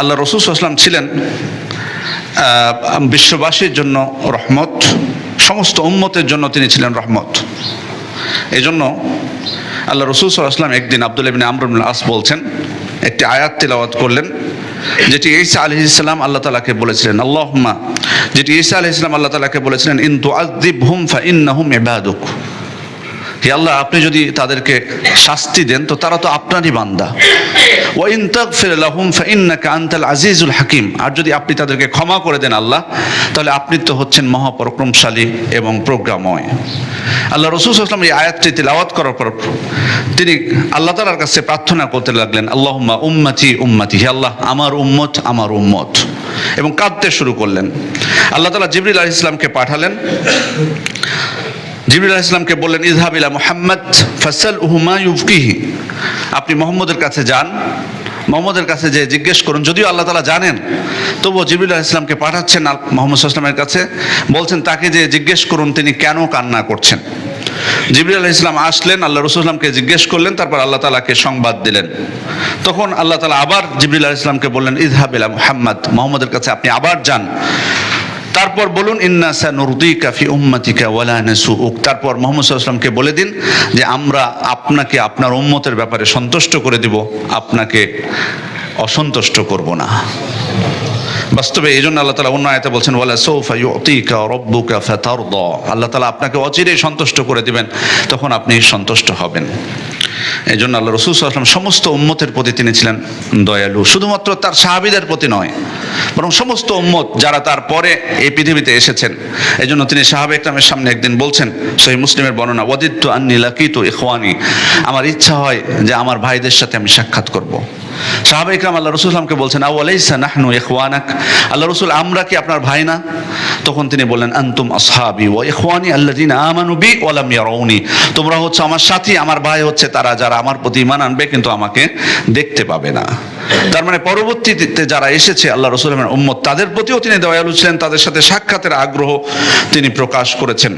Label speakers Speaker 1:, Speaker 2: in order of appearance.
Speaker 1: আল্লাহ রসুল আসলাম ছিলেন বিশ্ববাসীর জন্য রহমত, সমস্ত উম্মতের জন্য তিনি ছিলেন রহমত। এই জন্য আল্লাহ রসুল একদিন আব্দুল ইবিন আমরুল আস বলছেন, একটি আয়াত তিলাওয়াত করলেন, যেটি ঈসা আলহ ইসলাম আল্লাহ তালাকে বলেছিলেন আল্লাহমা যেটি ঈসা আলহ ইসলাম আল্লাহ তালাকে বলেছিলেন ইন্তু আদিব হুম ফা ইন্নাহুম এবাদুক হে আল্লাহ, আপনি যদি তাদেরকে শাস্তি দেন, তো তারা তো আপনারই বান্দা। ও ইন তাগফির লাহুম ফাইন্নাকা আনতাল আজিজুল হাকিম। আর যদি আপনি তাদেরকে ক্ষমা করে দেন আল্লাহ, তাহলে আপনি তো হচ্ছেন মহাপরাক্রমশালী এবং প্রজ্ঞাময়। আল্লাহ রসুল আসলাম এই আয়াতটি তিলাওয়াত করার পর তিনি আল্লাহ তালার কাছে প্রার্থনা করতে লাগলেন, আল্লাহুম্মা উম্মাতি উম্মাতি হে আল্লাহ, আমার উম্মত আমার উম্মত। এবং কাঁদতে শুরু করলেন। আল্লাহ তালা জিবরিল আলাইহিস ইসলামকে পাঠালেন। জিবরুল ইসলামকে বললেন ইজহাবিলা মোহাম্মদ ফসল উহুমা ইউফকিহি আপনি মোহাম্মদের কাছে যান। মোহাম্মদের কাছে যে জিজ্ঞেস করুন, যদিও আল্লাহ তালা জানেন? তবুও জিবরুল ইসলামকে পাঠাচ্ছেন আল- মোহাম্মদ ইসলামের কাছে। বলছেন, তাকে যে জিজ্ঞেস করুন, তিনি কেন কান্না করছেন? জিবরুল আলাহ ইসলাম আসলেন, আল্লাহ রসুলামকে জিজ্ঞেস করলেন, তারপর আল্লাহ তালাকে সংবাদ দিলেন। তখন আল্লাহ তালা আবার জিবরুল আলাহ ইসলামকে বললেন ইজহাবিলা মোহাম্মদ, মোহাম্মদের কাছে আপনি আবার যান। তারপর বলুন ইন্নাসা নুরদিকা ফি উম্মাতিকা ওয়ালা নাসুউক। তারপর মোহাম্মদ সাল্লামকে বলে দিন যে, আমরা আপনাকে, আপনার উম্মতের ব্যাপারে সন্তুষ্ট করে দিব, আপনাকে অসন্তুষ্ট করব না। বাস্তবে এই জন্য আল্লাহ তালা অন্য আয়তে বলছেন, ওয়ালা সৌফা ইউতিকা রব্বুকা ফাতারদা। আল্লাহ তালা আপনাকে অচিরেই সন্তুষ্ট করে দিবেন, তখন আপনি সন্তুষ্ট হবেন। এই জন্য আল্লাহ রসুল আসলাম সমস্ত উম্মতের প্রতি তিনি ছিলেন দয়ালু। শুধুমাত্র তার সাহাবিদের প্রতি নয়, বরং সমস্ত উম্মত যারা তার পরে এই পৃথিবীতে এসেছেন। এই জন্য তিনি সাহাবে একরামের সামনে একদিন বলছেন সেই মুসলিমের বর্ণনা ওয়াদিত্য আন্নি লাকিত ইখওয়ানি। আমার ইচ্ছা হয় যে আমার ভাইদের সাথে আমি সাক্ষাৎ করব। সাহাবে ইকরাম আল্লাহ রসুলামকে বলছেন আউ আলাইসা নাহনু ইখওয়ানাক? আল্লাহ রসুল, আমরা কি আপনার ভাই না? তখন তিনি বললেন, আন্তুম আসহাবি ওয়া ইখওয়ানি আল্লাযিনা আমানু বি ওয়া লাম ইয়ারাউনি। তোমরা হচ্ছে আমার সাথী, আমার ভাই হচ্ছে তারা যারা আমার প্রতি ঈমান আনবে, কিন্তু আমাকে দেখতে পাবে না। তার মানে পরবর্তীতে যারা এসেছে, আল্লাহ রসুলের উম্মত, তাদের প্রতিও তিনি দয়ালু ছিলেন, তাদের সাথে সাক্ষাতের আগ্রহ তিনি প্রকাশ করেছেন।